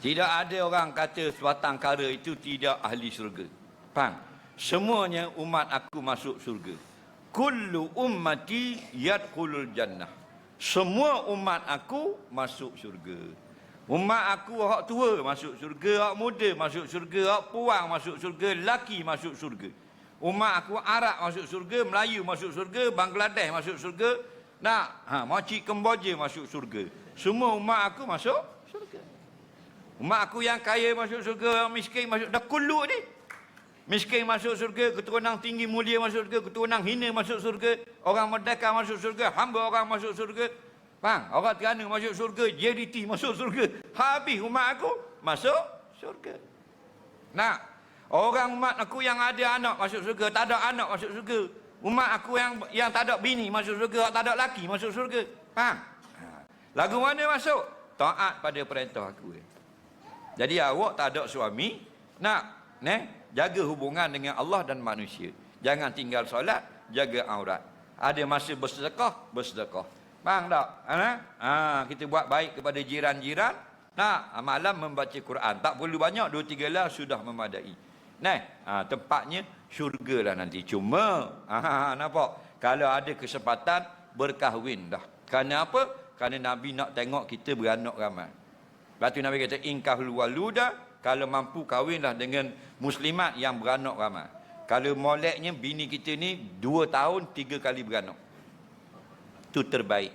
Tidak ada orang kata sebatang kara itu tidak ahli syurga. Faham? Semuanya umat aku masuk syurga. Kullu ummati yadkhulul jannah. Semua umat aku masuk syurga. Umat aku hak tua masuk syurga, hak muda masuk syurga, hak puang masuk syurga, laki masuk syurga. Umat aku Arab masuk syurga, Melayu masuk syurga, Bangladesh masuk syurga. Nak, ha, makcik Kemboja masuk syurga. Semua umat aku masuk Umat aku yang kaya masuk syurga, yang miskin masuk dah kullu ni. Miskin masuk surga, keturunan tinggi mulia masuk surga, keturunan hina masuk surga, orang merdeka masuk surga, hamba orang masuk surga. Faham? Orang terana masuk surga, JDT masuk surga. Habis umat aku masuk surga. Nak, orang umat aku yang ada anak masuk surga, tak ada anak masuk surga. Umat aku yang yang tak ada bini masuk surga, tak ada laki masuk surga. Faham? Ha. Lagu mana masuk? Taat pada perintah aku. Jadi awak tak ada suami, nak, ne? jaga hubungan dengan Allah dan manusia. Jangan tinggal solat, jaga aurat. Ada masa bersedekah, bersedekah. Faham tak? Ha? ha? kita buat baik kepada jiran-jiran. Nah, malam membaca Quran. Tak perlu banyak, dua tiga lah sudah memadai. Nah, ha, tempatnya syurga lah nanti. Cuma, ha, nampak? Kalau ada kesempatan, berkahwin dah. Kerana apa? Kerana Nabi nak tengok kita beranak ramai. Lepas tu Nabi kata, Inkahul waluda, kalau mampu kahwinlah dengan muslimat yang beranak ramai. Kalau moleknya bini kita ni dua tahun tiga kali beranak. Itu terbaik.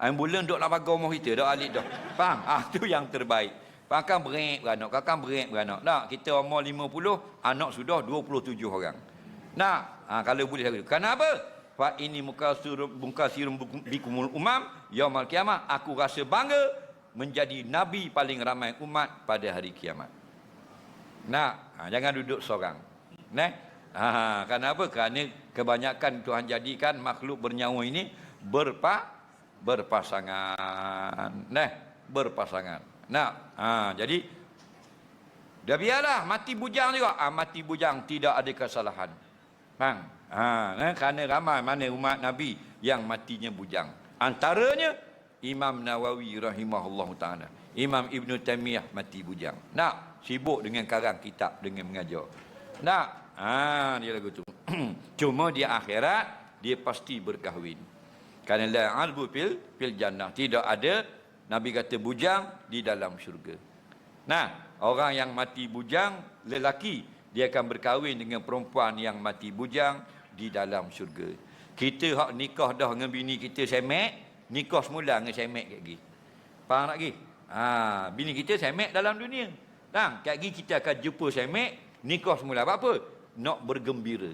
Ambulan duk nak pagar rumah kita dah alik dah. Faham? Ah tu yang terbaik. Pakan berik beranak, kakang berik beranak. Nak kita umur 50, anak sudah 27 orang. Nak, ha, kalau boleh aku. Kenapa? Fa ini mukasirum mukasirum bikumul umam yaumul kiamah. Aku rasa bangga menjadi nabi paling ramai umat pada hari kiamat. Nak, ha, jangan duduk seorang. Nah, ha, kenapa? Kerana kebanyakan Tuhan jadikan makhluk bernyawa ini berpa berpasangan. Nah, berpasangan. Nah, ha, jadi dah biarlah mati bujang juga. Ha, mati bujang tidak ada kesalahan. Bang, ha, eh, kerana ramai mana umat Nabi yang matinya bujang. Antaranya Imam Nawawi rahimahullah taala. Imam Ibn Taimiyah mati bujang. Nak sibuk dengan karang kitab dengan mengajar. Nak ha dia lagu tu. Cuma di akhirat dia pasti berkahwin. Kerana la albu fil fil jannah. Tidak ada Nabi kata bujang di dalam syurga. Nah, orang yang mati bujang lelaki dia akan berkahwin dengan perempuan yang mati bujang di dalam syurga. Kita hak nikah dah dengan bini kita semek, nikah semula dengan semek kat gigi. Faham tak gigi? Ha, bini kita semek dalam dunia. Tang, kat gigi kita akan jumpa semek, nikah semula. Apa apa? Nak bergembira.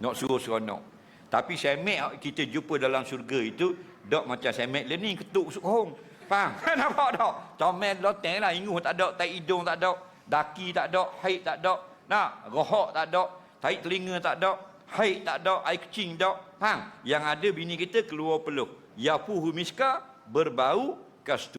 Nak suruh seronok. Tapi semek kita jumpa dalam syurga itu dok macam semek learning ketuk sukhong. Faham? Nampak tak? Comel loteng lah. Inguh tak ada. Tai hidung tak ada. Daki tak ada. Haid tak ada. Nak? Rohok tak ada. Tai telinga tak ada. Haid tak ada. Air kecing tak. Faham? Yang ada bini kita keluar peluh. Yapuhu miska berbau kastu.